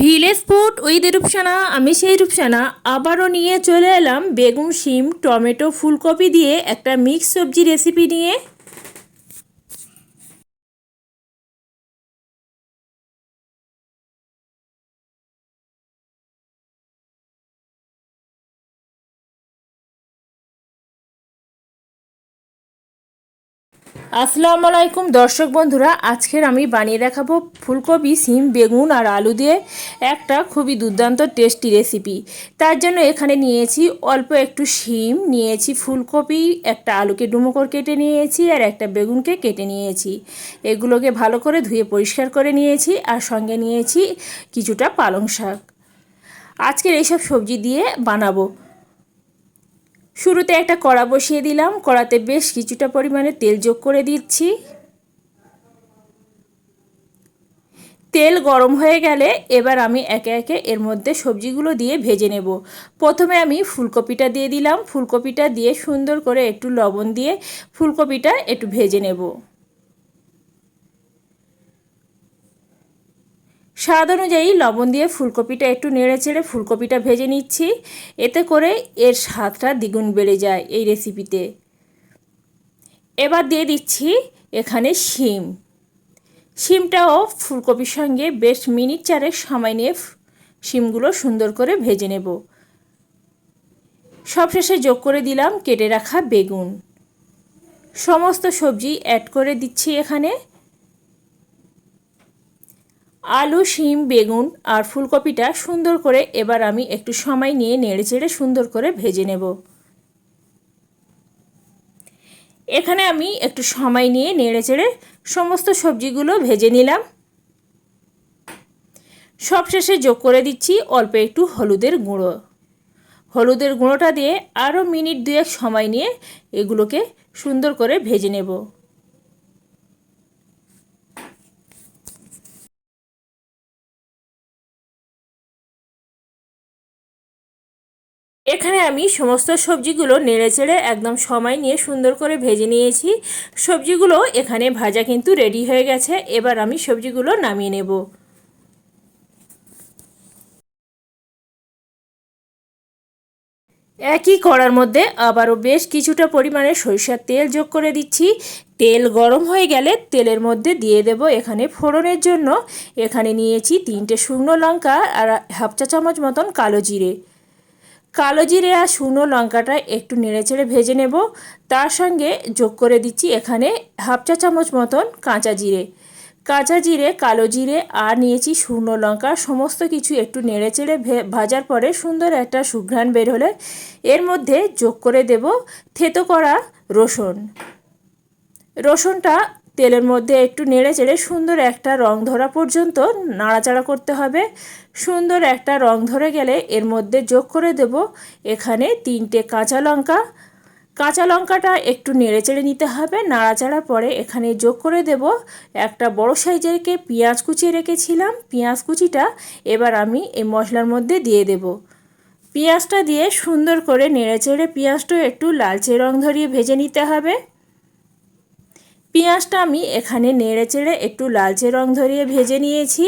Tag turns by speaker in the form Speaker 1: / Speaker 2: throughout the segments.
Speaker 1: Village food with Rupsana, আমি সেই রূপসানা। আবারও নিয়ে চলে এলাম বেগুন, শিম, টমেটো, ফুলকপি দিয়ে একটা মিক্স সবজি রেসিপি নিয়ে। আসসালামু আলাইকুম, দর্শক বন্ধুরা, আজকের আমি বানিয়ে দেখাবো ফুলকপি, সিম, বেগুন আর আলু দিয়ে একটা খুবই দুর্দান্ত টেস্টি রেসিপি। তার জন্য এখানে নিয়েছি অল্প একটু শিম, নিয়েছি ফুলকপি, একটা আলুকে ডুমো করে কেটে নিয়েছি আর একটা বেগুনকে কেটে নিয়েছি। এগুলোকে ভালো করে ধুয়ে পরিষ্কার করে নিয়েছি আর সঙ্গে নিয়েছি কিছুটা পালং শাক। আজকের এইসব সবজি দিয়ে বানাবো। শুরুতে একটা কড়া বসিয়ে দিলাম। কড়াতে বেশ কিছুটা পরিমাণে তেল যোগ করে দিচ্ছি। তেল গরম হয়ে গেলে এবার আমি একে একে এর মধ্যে সবজিগুলো দিয়ে ভেজে নেব। প্রথমে আমি ফুলকপিটা দিয়ে দিলাম। ফুলকপিটা দিয়ে সুন্দর করে একটু লবণ দিয়ে ফুলকপিটা একটু ভেজে নেব। স্বাদ অনুযায়ী লবণ দিয়ে ফুলকপিটা একটু নেড়ে চেড়ে ফুলকপিটা ভেজে নিচ্ছি। এতে করে এর স্বাদটা দ্বিগুণ বেড়ে যায় এই রেসিপিতে। এবার দিয়ে দিচ্ছি এখানে শিম। শিমটাও ফুলকপির সঙ্গে বেশ মিনিট চারেক সময় নিয়ে শিমগুলো সুন্দর করে ভেজে নেব। সবশেষে যোগ করে দিলাম কেটে রাখা বেগুন। সমস্ত সবজি অ্যাড করে দিচ্ছি এখানে। আলু, শিম, বেগুন আর ফুলকপিটা সুন্দর করে এবার আমি একটু সময় নিয়ে নেড়ে চেড়ে সুন্দর করে ভেজে নেব। এখানে আমি একটু সময় নিয়ে নেড়ে চেড়ে সমস্ত সবজিগুলো ভেজে নিলাম। সবশেষে যোগ করে দিচ্ছি অল্প একটু হলুদের গুঁড়ো। হলুদের গুঁড়োটা দিয়ে আরও মিনিট দুয়েক সময় নিয়ে এগুলোকে সুন্দর করে ভেজে নেব। এখানে আমি সমস্ত সবজিগুলো নেড়ে চেড়ে একদম সময় নিয়ে সুন্দর করে ভেজে নিয়েছি। সবজিগুলো এখানে ভাজা কিন্তু রেডি হয়ে গেছে। এবার আমি সবজিগুলো নামিয়ে নেব। একই কড়ার মধ্যে আবারও বেশ কিছুটা পরিমাণে সরিষার তেল যোগ করে দিচ্ছি। তেল গরম হয়ে গেলে তেলের মধ্যে দিয়ে দেব এখানে ফোড়নের জন্য। এখানে নিয়েছি তিনটে শুকনো লঙ্কা আর হাফ চা চামচ মতন কালো জিরে। কালো জিরে আর শুকনো লঙ্কাটা একটু নেড়েচেড়ে ভেজে নেব। তার সঙ্গে যোগ করে দিচ্ছি এখানে হাফ চা চামচ মতন কাঁচা জিরে। কাঁচা জিরে, কালো জিরে আর নিয়েছি শুকনো লঙ্কা। সমস্ত কিছু একটু নেড়েচেড়ে ভাজার পরে সুন্দর একটা সুঘ্রাণ বের হলে এর মধ্যে যোগ করে দেব থেতো করা রসুন। রসুনটা তেলের মধ্যে একটু নেড়ে চেড়ে সুন্দর একটা রং ধরা পর্যন্ত নাড়াচাড়া করতে হবে। সুন্দর একটা রং ধরে গেলে এর মধ্যে যোগ করে দেব এখানে তিনটে কাঁচা লঙ্কা। কাঁচা লঙ্কাটা একটু নেড়ে চেড়ে নিতে হবে। নাড়াচাড়ার পরে এখানে যোগ করে দেব একটা বড় সাইজেরকে পেঁয়াজ কুচিয়ে রেখেছিলাম। পেঁয়াজ কুচিটা এবার আমি এই মশলার মধ্যে দিয়ে দেব। পেঁয়াজটা দিয়ে সুন্দর করে নেড়ে চেড়ে পেঁয়াজটা একটু লালচে রং ধরিয়ে ভেজে নিতে হবে। পেঁয়াজটা আমি এখানে নেড়ে চেড়ে একটু লালচে রং ধরিয়ে ভেজে নিয়েছি।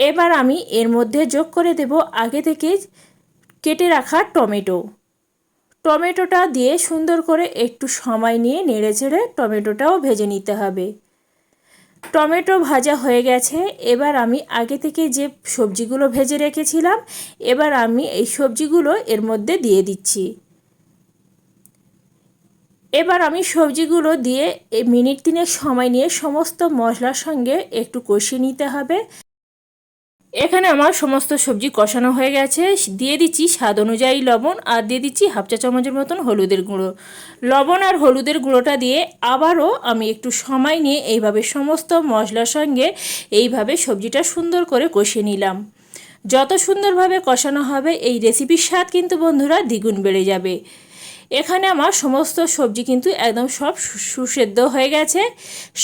Speaker 1: এবার আমি এর মধ্যে যোগ করে দেব আগে থেকে কেটে রাখা টমেটো। টমেটোটা দিয়ে সুন্দর করে একটু সময় নিয়ে নেড়ে চেড়ে টমেটোটাও ভেজে নিতে হবে। টমেটো ভাজা হয়ে গেছে। এবার আমি আগে থেকে যে সবজিগুলো ভেজে রেখেছিলাম, এবার আমি এই সবজিগুলো এর মধ্যে দিয়ে দিচ্ছি। এবার আমি সবজিগুলো দিয়ে এই মিনিট তিনের সময় নিয়ে সমস্ত মশলার সঙ্গে একটু কষিয়ে নিতে হবে। এখানে আমার সমস্ত সবজি কষানো হয়ে গেছে। দিয়ে দিচ্ছি স্বাদ অনুযায়ী লবণ আর দিয়ে দিচ্ছি হাফ চা চামচের মতন হলুদের গুঁড়ো। লবণ আর হলুদের গুঁড়োটা দিয়ে আবারও আমি একটু সময় নিয়ে এইভাবে সমস্ত মশলার সঙ্গে এইভাবে সবজিটা সুন্দর করে কষিয়ে নিলাম। যত সুন্দরভাবে কষানো হবে, এই রেসিপির স্বাদ কিন্তু বন্ধুরা দ্বিগুণ বেড়ে যাবে। এখানে আমার সমস্ত সবজি কিন্তু একদম সব সুসেদ্ধ হয়ে গেছে।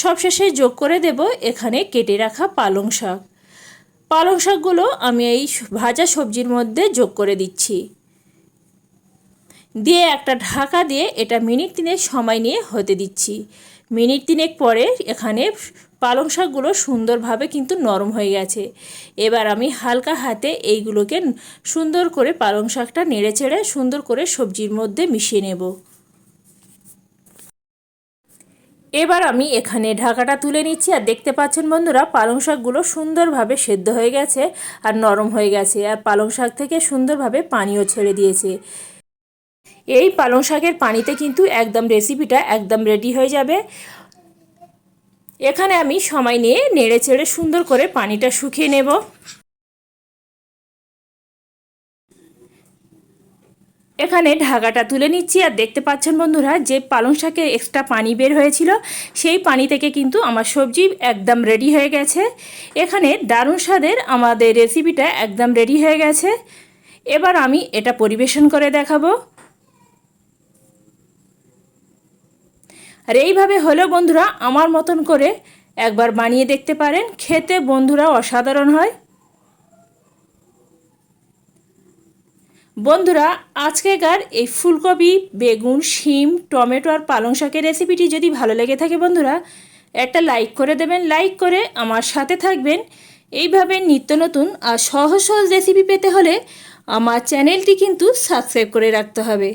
Speaker 1: সবশেষে যোগ করে দেব এখানে কেটে রাখা পালং শাক। পালং শাকগুলো আমি এই ভাজা সবজির মধ্যে যোগ করে দিচ্ছি। দিয়ে একটা ঢাকা দিয়ে এটা মিনিট তিনেক সময় নিয়ে হতে দিচ্ছি। মিনিট তিনেক পরে এখানে পালং শাকগুলো সুন্দরভাবে কিন্তু নরম হয়ে গেছে। এবার আমি হালকা হাতে এইগুলোকে সুন্দর করে পালং শাকটা নেড়ে চেড়ে সুন্দর করে সবজির মধ্যে মিশিয়ে নেব। এবার আমি এখানে ঢাকাটা তুলে নিচ্ছি। আর দেখতে পাচ্ছেন বন্ধুরা, পালং শাকগুলো সুন্দরভাবে সেদ্ধ হয়ে গেছে আর নরম হয়ে গেছে। আর পালং শাক থেকে সুন্দরভাবে পানিও ছেড়ে দিয়েছে। এই পালং শাকের পানিতে কিন্তু একদম রেসিপিটা একদম রেডি হয়ে যাবে। এখানে আমি সময় নিয়ে নেড়ে চেড়ে সুন্দর করে পানিটা শুকিয়ে নেব। এখানে ঢাকাটা তুলে নিচ্ছি, আর দেখতে পাচ্ছেন বন্ধুরা যে পালং শাকে এক্সট্রা পানি বের হয়েছিল, সেই পানি থেকে কিন্তু আমার সবজি একদম রেডি হয়ে গেছে। এখানে দারুণ স্বাদের আমাদের রেসিপিটা একদম রেডি হয়ে গেছে। এবার আমি এটা পরিবেশন করে দেখাবো। আর এইভাবে হলেও বন্ধুরা আমার মতন করে একবার বানিয়ে দেখতে পারেন। খেতে বন্ধুরা অসাধারণ হয়। বন্ধুরা, আজকেকার এই ফুলকপি, বেগুন, শিম, টমেটো আর পালং শাকের রেসিপিটি যদি ভালো লেগে থাকে বন্ধুরা, একটা লাইক করে দেবেন। লাইক করে আমার সাথে থাকবেন। এইভাবে নিত্য নতুন আর সহজ সহজ রেসিপি পেতে হলে আমার চ্যানেলটি কিন্তু সাবস্ক্রাইব করে রাখতে হবে।